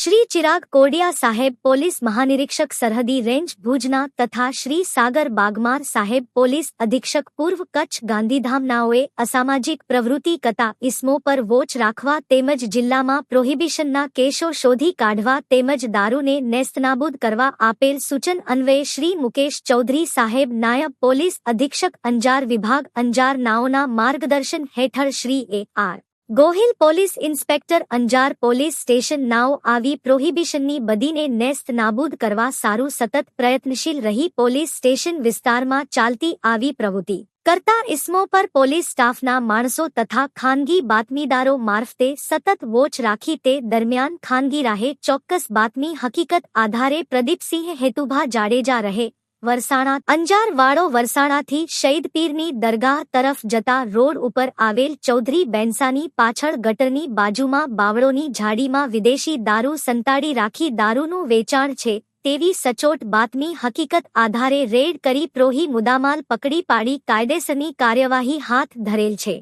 શ્રી ચિરાગ કોડિયા સાહેબ પોલીસ મહાનિરીક્ષક સરહદી રેન્જ ભુજના તથા શ્રી સાગર બાગમાર સાહેબ પોલીસ અધિક્ષક પૂર્વ કચ્છ ગાંધીધામનાઓએ અસામાજિક પ્રવૃત્તિ કરતા ઇસમો પર વોચ રાખવા તેમજ જિલ્લામાં પ્રોહિબિશનના કેસો શોધી કાઢવા તેમજ દારૂને નેસ્તનાબૂદ કરવા આપેલ સૂચન અન્વયે શ્રી મુકેશ ચૌધરી સાહેબ નાયબ પોલીસ અધિક્ષક અંજાર વિભાગ અંજાર નાઓના માર્ગદર્શન હેઠળ શ્રી એ R Gohil police inspector Anjar police station નાઓ આવી પ્રોહિબિશનની બદીને નેસ્ત નાબૂદ કરવા સારું સતત પ્રયત્નશીલ રહી પોલીસ સ્ટેશન વિસ્તારમાં ચાલતી આવી પ્રવૃત્તિ કરતા ઇસમો પર પોલીસ સ્ટાફના માણસો તથા ખાનગી બાતમીદારો મારફતે સતત વોચ રાખી તે દરમિયાન ખાનગી રાહે ચોક્કસ બાતમી હકીકત આધારે પ્રદીપસિંહ હેતુભા જાડેજા રહે વરસાણા અંજાર વાળો વરસાણાથી શહીદ દરગાહ તરફ જતા રોડ ઉપર આવેલ ચૌધરી બેન્સાની પાછળ ગટરની બાજુમાં બાવળોની ઝાડીમાં વિદેશી દારૂ સંતાડી રાખી દારૂનું વેચાણ છે, તેવી સચોટ બાતમી હકીકત આધારે રેડ કરી પ્રોહી મુદામાલ પકડી પાડી કાયદેસરની કાર્યવાહી હાથ ધરેલ છે.